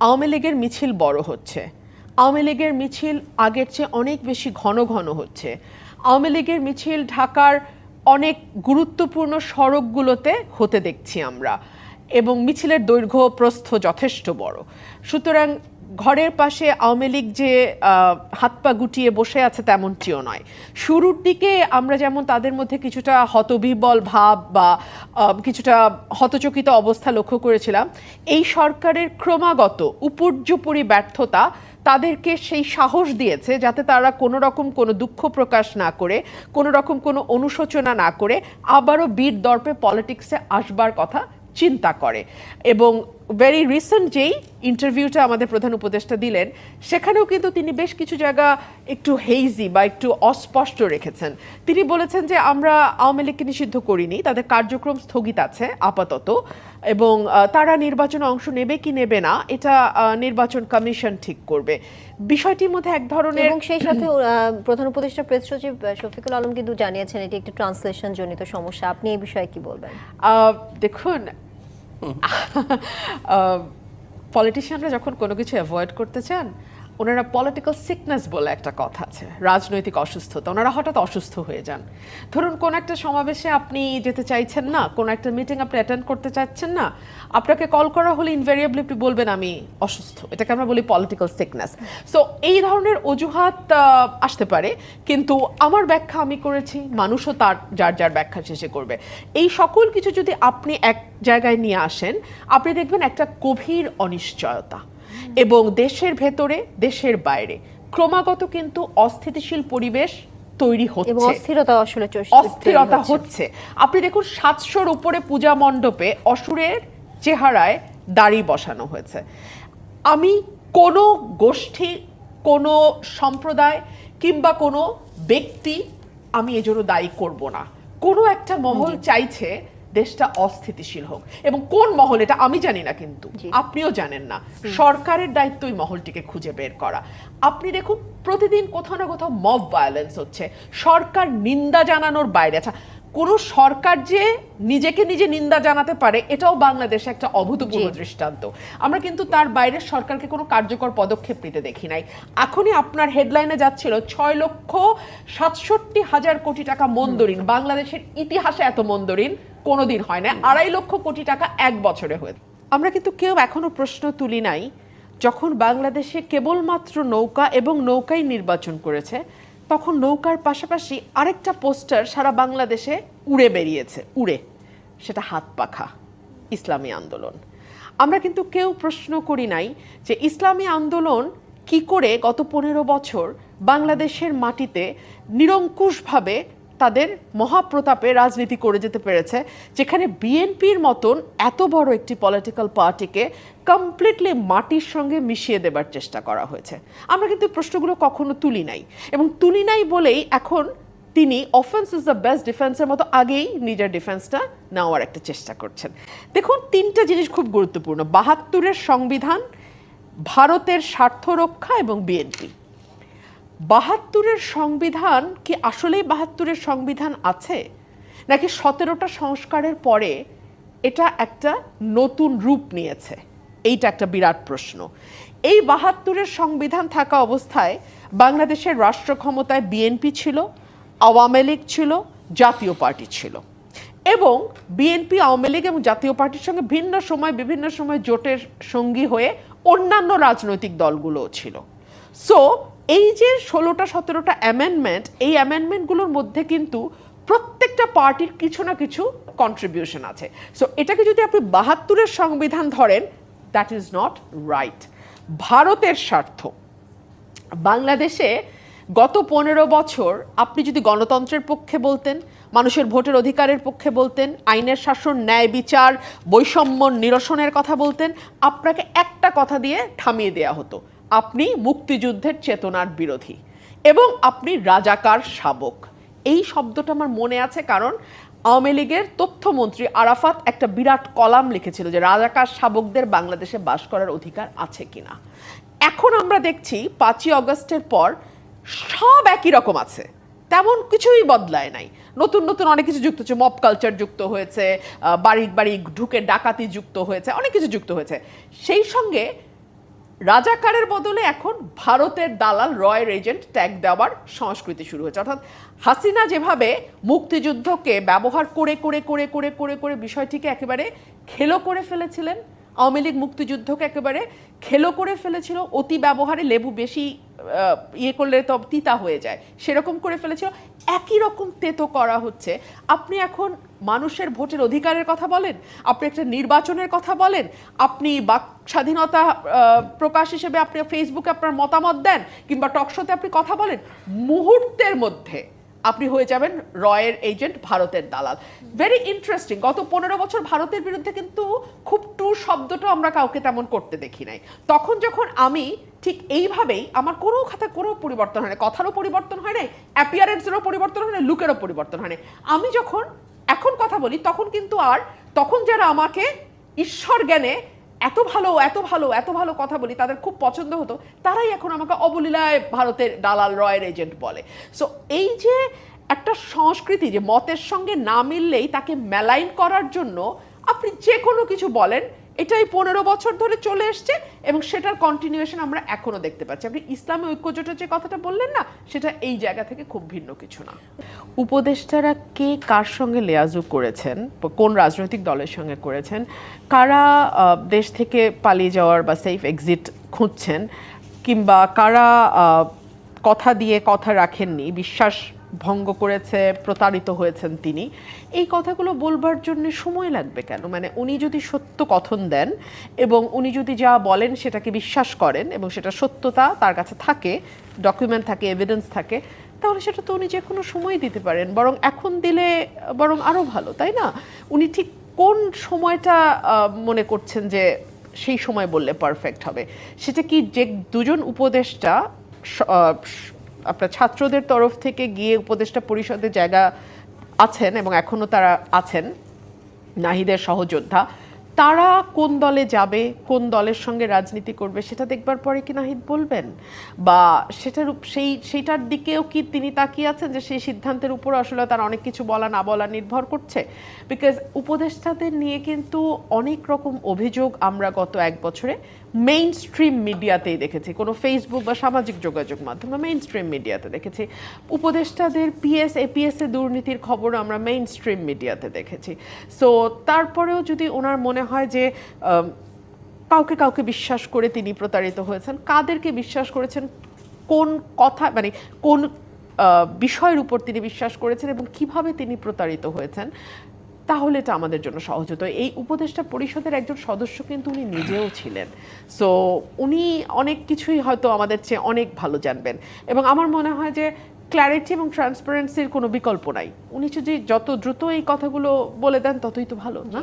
আওয়ামী লীগের মিছিল বড় হচ্ছে। আওয়ামী লীগের মিছিল আগের চেয়ে অনেক বেশি ঘন ঘন হচ্ছে। আওয়ামী লীগের মিছিল ঢাকার অনেক গুরুত্বপূর্ণ সড়কগুলোতে হতে দেখছি আমরা। এবং মিছিলের দৈর্ঘ্য প্রস্থ যথেষ্ট বড়। সুতরাং ঘরের পাশে আওয়ামী লীগ যে হাত পা গুটিয়ে বসে আছে তেমনটিও নয়। শুরুর দিকে আমরা যেমন তাদের মধ্যে কিছুটা হতবিবল ভাব বা কিছুটা হতচকিত অবস্থা লক্ষ্য করেছিলাম, এই সরকারের ক্রমাগত উপর্যুপরি ব্যর্থতা তাদেরকে সেই সাহস দিয়েছে যাতে তারা কোনো রকম কোনো দুঃখ প্রকাশ না করে, কোনো রকম কোনো অনুশোচনা না করে, আবারও বীর দর্পে পলিটিক্সে আসবার কথা চিন্তা করে। এবং ভেরি রিসেন্ট যেই ইন্টারভিউটা আমাদের প্রধান উপদেষ্টা দিলেন সেখানেও কিন্তু তিনি বেশ কিছু জায়গা একটু হেইজি বা একটু অস্পষ্ট রেখেছেন। তিনি বলেছেন যে আমরা আওয়ামী লীগকে নিষিদ্ধ করিনি তাদের কার্যক্রম স্থগিত আছে আপাতত এবং তারা নির্বাচনে অংশ নেবে কি নেবে না এটা নির্বাচন কমিশন ঠিক করবে। বিষয়টির মধ্যে এক ধরনের এবং সেই সাথে প্রধান উপদেষ্টা প্রেস সচিব শফিকুল আলম কিন্তু জানিয়েছেন এটি একটি ট্রান্সলেশন জনিত সমস্যা। আপনি এই বিষয়ে কি বলবেন? আহ, দেখুন পলিটিশিয়ানরা যখন কোনো কিছু অ্যাভয়েড করতে চান ওনারা পলিটিক্যাল সিকনেস বলে একটা কথা আছে, রাজনৈতিক অসুস্থতা। ওনারা হঠাৎ অসুস্থ হয়ে যান। ধরুন, কোন একটা সমাবেশে আপনি যেতে চাইছেন না, কোন একটা মিটিং আপনি অ্যাটেন্ড করতে চাচ্ছেন না, আপনাকে কল করা হলে ইনভেরিয়েবলি আপনি বলবেন, আমি অসুস্থ। এটাকে আমরা বলি পলিটিক্যাল সিকনেস সো এই ধরনের অজুহাত আসতে পারে, কিন্তু আমার ব্যাখ্যা আমি করেছি, মানুষও তার, যার যার ব্যাখ্যা শেষে করবে। এই সকল কিছু যদি আপনি এক জায়গায় নিয়ে আসেন, আপনি দেখবেন একটা গভীর অনিশ্চয়তা। এবং দেশের ভেতরে দেশের বাইরে। ক্রমাগত কিন্তু অস্থিতিশীল পরিবেশ তৈরি এবং হচ্ছে অস্থিরতা আসলে অস্থিরতা হচ্ছে। আপনি দেখুন সাতশোর উপরে পূজা মণ্ডপে অসুরের চেহারায় দাড়ি বসানো হয়েছে। আমি কোনো গোষ্ঠী কোনো সম্প্রদায় কিংবা কোনো ব্যক্তি আমি এজন্য দায়ী করব না। কোনো একটা মহল চাইছে দেশটা অস্থিতিশীল হোক। এবং কোন মহল এটা আমি জানি না কিন্তু। আপনিও জানেন না। সরকারের দায়িত্ব ওই মহলটিকে খুঁজে বের করা। আপনি দেখুন প্রতিদিন কোথাও না কোথাও মব ভায়োলেন্স হচ্ছে। সরকার নিন্দা জানানোর বাইরে আচ্ছা কোনো সরকার যে নিজেকে নিজে নিন্দা জানাতে পারে এটাও বাংলাদেশে একটা অভূতপূর্ব দৃষ্টান্ত। আমরা কিন্তু তার বাইরে সরকারকে কোনো কার্যকর পদক্ষেপ নিতে দেখি নাই। এখনই আপনার হেডলাইনে যাচ্ছিল ছয় লক্ষ সাতষট্টি হাজার কোটি টাকা মন্দরিন। বাংলাদেশের ইতিহাসে এত মন্দরিন। কোনোদিন হয় না। আড়াই লক্ষ কোটি টাকা এক বছরে হয়ে আমরা কিন্তু কেউ এখনও প্রশ্ন তুলি নাই যখন বাংলাদেশে কেবলমাত্র নৌকা এবং নৌকাই নির্বাচন করেছে, তখন নৌকার পাশাপাশি আরেকটা পোস্টার সারা বাংলাদেশে উড়ে বেরিয়েছে, উড়ে। সেটা হাত পাখা, ইসলামী আন্দোলন। আমরা কিন্তু কেউ প্রশ্ন করি নাই যে ইসলামী আন্দোলন কি করে গত পনেরো বছর বাংলাদেশের মাটিতে নিরঙ্কুশভাবে তাদের মহাপ্রতাপে রাজনীতি করে যেতে পেরেছে, যেখানে বিএনপির মতন এত বড় একটি পলিটিক্যাল পার্টিকে কমপ্লিটলি মাটির সঙ্গে মিশিয়ে দেবার চেষ্টা করা হয়েছে। আমরা কিন্তু প্রশ্নগুলো কখনো তুলি নাই এবং তুলি নাই বলেই এখন তিনি অফেন্স ইজ দ্য বেস্ট ডিফেন্সের মতো আগেই নিজের ডিফেন্সটা নেওয়ার একটা চেষ্টা করছেন। দেখুন, তিনটা জিনিস খুব গুরুত্বপূর্ণ। বাহাত্তরের সংবিধান, ভারতের স্বার্থ রক্ষা এবং বিএনপি। বাহাত্তরের সংবিধান কি আসলেই বাহাত্তরের সংবিধান আছে? নাকি সতেরোটা সংস্কারের পরে এটা একটা নতুন রূপ নিয়েছে? এইটা একটা বিরাট প্রশ্ন। এই বাহাত্তরের সংবিধান থাকা অবস্থায় বাংলাদেশের রাষ্ট্র ক্ষমতায় বিএনপি ছিল, আওয়ামী লীগ ছিল, জাতীয় পার্টি ছিল। এবং বিএনপি, আওয়ামী লীগ এবং জাতীয় পার্টির সঙ্গে ভিন্ন সময়, বিভিন্ন সময় জোটের সঙ্গী হয়ে অন্যান্য রাজনৈতিক দলগুলোও ছিল। সো এই যে ষোলোটা, সতেরোটা অ্যামেন্ডমেন্ট এই অ্যামেন্ডমেন্টগুলোর মধ্যে কিন্তু প্রত্যেকটা পার্টির কিছু না কিছু কন্ট্রিবিউশন আছে। সো এটাকে যদি আপনি বাহাত্তরের সংবিধান ধরেন দ্যাট ইজ নট রাইট ভারতের স্বার্থ। বাংলাদেশে গত পনেরো বছর আপনি যদি গণতন্ত্রের পক্ষে বলতেন, মানুষের ভোটের অধিকারের পক্ষে বলতেন, আইনের শাসন, ন্যায় বিচার, বৈষম্য নিরসনের কথা বলতেন, আপনাকে একটা কথা দিয়ে থামিয়ে দেয়া হতো। আপনি মুক্তিযুদ্ধের চেতনার বিরোধী এবং আপনি রাজাকার শাবক। এই শব্দটা আমার মনে আছে কারণ আওয়ামী লীগের তথ্যমন্ত্রী আরাফাত একটা বিরাট কলাম লিখেছিল যে রাজাকার শাবকদের বাংলাদেশে বাস করার অধিকার আছে কিনা। এখন আমরা দেখছি পাঁচই অগস্টের পর সব একই রকম আছে। তেমন কিছুই বদলায় নাই। নতুন নতুন অনেক কিছু যুক্ত হচ্ছে। মপ কালচার যুক্ত হয়েছে বাড়ি বাড়ি ঢুকে ডাকাতি যুক্ত হয়েছে, অনেক কিছু যুক্ত হয়েছে। সেই সঙ্গে রাজাকারের বদলে এখন ভারতের দালাল রয়ের এজেন্ট ট্যাগ দেওয়ার সংস্কৃতি শুরু হয়েছে। অর্থাৎ হাসিনা যেভাবে মুক্তিযুদ্ধকে ব্যবহার করে করে করে করে করে করে বিষয়টিকে একেবারে খেলো করে ফেলেছিলেন, আওয়ামী লীগ মুক্তিযুদ্ধকে একেবারে খেলো করে ফেলেছিল, অতি ব্যবহারে লেবু বেশি ইয়ে করলে তো তিতা হয়ে যায়, সেরকম করে ফেলেছিল। একই রকম তেতো করা হচ্ছে। আপনি এখন মানুষের ভোটের অধিকারের কথা বলেন, আপনি একটা নির্বাচনের কথা বলেন, আপনি বাক, স্বাধীনতা প্রকাশ হিসেবে আপনি ফেসবুকে আপনার মতামত দেন কিংবা টকশোতে আপনি কথা বলেন, মুহূর্তের মধ্যে আপনি হয়ে যাবেন রয়ের এজেন্ট ভারতের দালাল। ভেরি ইন্টারেস্টিং গত পনেরো বছর ভারতের বিরুদ্ধে কিন্তু খুব টু শব্দটা আমরা কাউকে তেমন করতে দেখি নাই। তখন যখন আমি ঠিক এইভাবেই আমার কোনো খাতে কোনো পরিবর্তন হয় না কথারও পরিবর্তন হয় নাই অ্যাপিয়ারেন্সেরও পরিবর্তন হয় না লুকেরও পরিবর্তন হয় না আমি যখন এখন কথা বলি, তখন কিন্তু আর, তখন যারা আমাকে ঈশ্বর জ্ঞানে এত ভালো এত ভালো এত ভালো কথা বলি, তাদের খুব পছন্দ হতো, তারাই এখন আমাকে অবলীলায় ভারতের দালাল রয়ের এজেন্ট বলে। সো এই যে একটা সংস্কৃতি, যে মতের সঙ্গে না মিললেই তাকে মেলাইন করার জন্য আপনি যে কোনো কিছু বলেন এটাই পনেরো বছর ধরে চলে এসছে এবং সেটার কন্টিনিউয়েশন আমরা এখনও দেখতে পাচ্ছি। আপনি ইসলামী ঐক্যজোটের যে কথাটা বললেন না, সেটা এই জায়গা থেকে খুব ভিন্ন কিছু না। উপদেষ্টারা কে কার সঙ্গে লেয়াজু করেছেন? কোন রাজনৈতিক দলের সঙ্গে করেছেন? কারা দেশ থেকে পালিয়ে যাওয়ার বা সেফ এক্সিট খুঁজছেন? কিংবা কারা কথা দিয়ে কথা রাখেননি, বিশ্বাস ভঙ্গ করেছে, প্রতারিত হয়েছেন তিনি। এই কথাগুলো বলবার জন্য সময় লাগবে কেন? মানে উনি যদি সত্য কথন দেন এবং উনি যদি যা বলেন সেটাকে বিশ্বাস করেন এবং সেটা সত্যতা তার কাছে থাকে ডকুমেন্ট থাকে এভিডেন্স থাকে, তাহলে সেটা তো উনি যে কোনো সময় দিতে পারেন। বরং এখন দিলে, বরং আরও ভালো, তাই না? উনি ঠিক কোন সময়টা মনে করছেন যে সেই সময় বললে পারফেক্ট হবে? সেটা কি যে দুজন উপদেষ্টা আপনার ছাত্রদের তরফ থেকে গিয়ে উপদেষ্টা পরিষদের জায়গা আছেন এবং এখনও তারা আছেন, নাহিদের সহযোদ্ধা। তারা কোন দলে যাবে, কোন দলের সঙ্গে রাজনীতি করবে, সেটা দেখবার পরে কি নাহিদ বলবেন? বা সেটার সেই, সেইটার দিকেও কি তিনি তাকিয়ে আছেন যে সেই সিদ্ধান্তের উপর আসলে তার অনেক কিছু বলা, না বলা নির্ভর করছে? বিকজ উপদেষ্টাদের নিয়ে কিন্তু অনেক রকম অভিযোগ আমরা গত এক বছরে মেইন স্ট্রিম মিডিয়াতেই দেখেছি। কোনো ফেসবুক বা সামাজিক যোগাযোগ মাধ্যমে মেইন স্ট্রিম মিডিয়াতে দেখেছি। উপদেষ্টাদের পিএস এপিএস এ দুর্নীতির খবর আমরা মেইন স্ট্রিম মিডিয়াতে দেখেছি। সো তারপরেও যদি ওনার মনে হয় যে কাউকে কাউকে বিশ্বাস করে তিনি প্রতারিত হয়েছেন। কাদেরকে বিশ্বাস করেছেন? কোন কথা মানে কোন বিষয়ের উপর তিনি বিশ্বাস করেছেন এবং কীভাবে তিনি প্রতারিত হয়েছেন? তাহলে এটা আমাদের জন্য সহজ হতো। এই উপদেষ্টা পরিষদের একজন সদস্য কিন্তু উনি নিজেও ছিলেন। সো উনি অনেক কিছুই হয়তো আমাদের চেয়ে অনেক ভালো জানবেন। এবং আমার মনে হয় যে ক্ল্যারিটি এবং ট্রান্সপারেন্সির কোনো বিকল্প নাই। উনি যদি যত দ্রুত এই কথাগুলো বলে দেন, ততই তো ভালো, না?